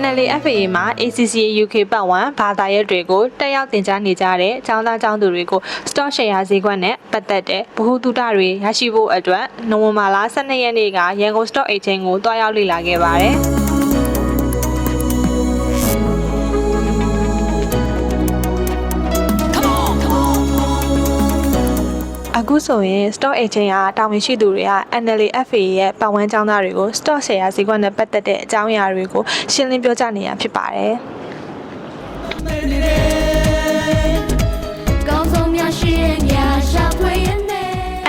NLFA မှာ ACCA UK ပတ်ဝန်းဘာသာရပ်တွေကိုတက်ရောက်သင်ကြားနေကြတဲ့ကျောင်းသားကျောင်းသူတွေကို stock share ဈေးကွက်နဲ့ပတ်သက်တဲ့ဗဟုသုတတွေရရှိဖို့အတွက်နိုဝင်ဘာလ12ရက်နေ့ကရန်ကုန် stock exchange ကိုတွားရောက်လေ့လာခဲ့ပါတယ်။ အခုဆိုရင် stock exchange ကတာဝန်ရှိသူတွေက NLFA ရဲ့ပတ်ဝန်းကျောင်းသားတွေကို stock share ဈေးကွက်နဲ့ပတ်သက်တဲ့အကြောင်းအရာတွေကိုရှင်းလင်းပြောကြားနေရဖြစ်ပါတယ်။ကောင်းဆုံးများရှိရဲ့ညာရှာဖွေရနေ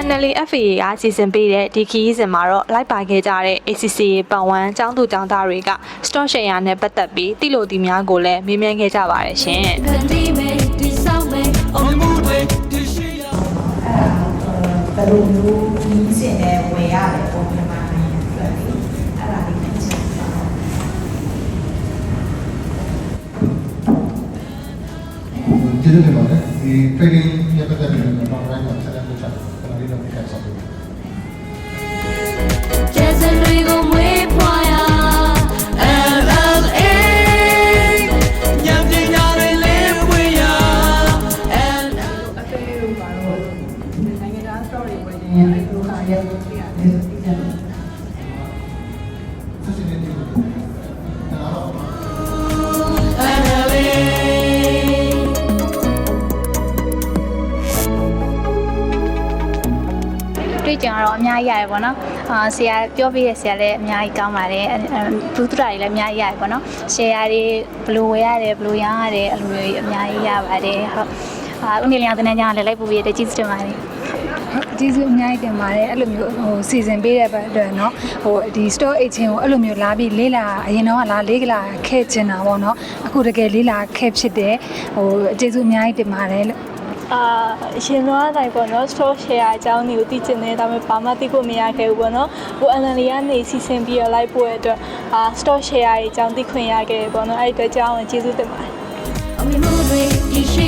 NLFA ကစီစဉ်ပေးတဲ့ဒီခီးစဉ်မှာတော့လိုက်ပါခဲ့ကြတဲ့ ACCA ပတ်ဝန်းကျောင်းသူကျောင်းသားတွေက stock share နဲ့ပတ်သက်ပြီးတိလို့ဒီများကိုလည်းမေးမြန်းခဲ့ကြပါတယ်ရှင် မျိုးကြီးစင်နဲ့ဝယ်ရတယ်ပုံမြန်မာနိုင်ငံအတွက်လေအဲ့ဒါလေးသိချင်ပါတော့ကျေးဇူးတင်ပါတယ်ဒီ trading ရဲ့ပတ်သက်ပြီးတော့တော့ right မှာဆက်လက်လုပ်ချင်တယ်ကျွန်တော်လေးတော့ဒီကစားပေးပါ story ဝင်နေအဲ့လိုခါရဲ့ပြရတယ်သိကြတယ်ဆက်ရှင်နေတယ်ဒါတော့ LLA တွေ့ကြုံကတော့အများကြီးရတယ်ပေါ့နော်အာဆရာပြောပြတဲ့ဆရာလည်းအများကြီးကောင်းပါတယ်အဲအဲဘူးတူတာတွေလည်းအများကြီးရတယ်ပေါ့နော်ရှယ်ယာတွေဘယ်လိုဝယ်ရတယ်ဘယ်လိုရောင်းရတယ်အဲ့လိုမျိုးအများကြီးရပါတယ်ဟုတ်အာဦးနေလျောင်းတန်းကြောင်လည်းလိုက်ပူပြတဲ့ကျေးဇူးတင်ပါတယ် ကျေးဇူးအများကြီးတင်ပါတယ်အဲ့လိုမျိုးဟိုစီစဉ်ပေးတဲ့ဘက်အတွက်เนาะဟိုဒီ store agent ကိုအဲ့လိုမျိုးလာပြီးလေးလာအရင်တော့ကလာလေးကလာခဲ့ချင်တာပေါ့เนาะအခုတကယ်လေးလာခဲ့ဖြစ်တယ်ဟိုကျေးဇူးအများကြီးတင်ပါတယ်လို့ အာအရှင်တော့အတိုင်းပေါ့နော် stock share အကြောင်းတွေကိုသိချင်တယ်ဒါပေမဲ့ဘာမှသိဖို့မရခဲ့ဘူးပေါ့နော်ဟို analyst ကနေစီစဉ်ပြီးတော့လိုက်ပို့ရတဲ့အတွက်အာ stock share ရဲ့အကြောင်းသိခွင့်ရခဲ့တယ်ပေါ့နော်အဲ့ဒီအတွက်ကြောင်းကိုကျေးဇူးတင်ပါတယ် အမီမှုတွေဒီရှိ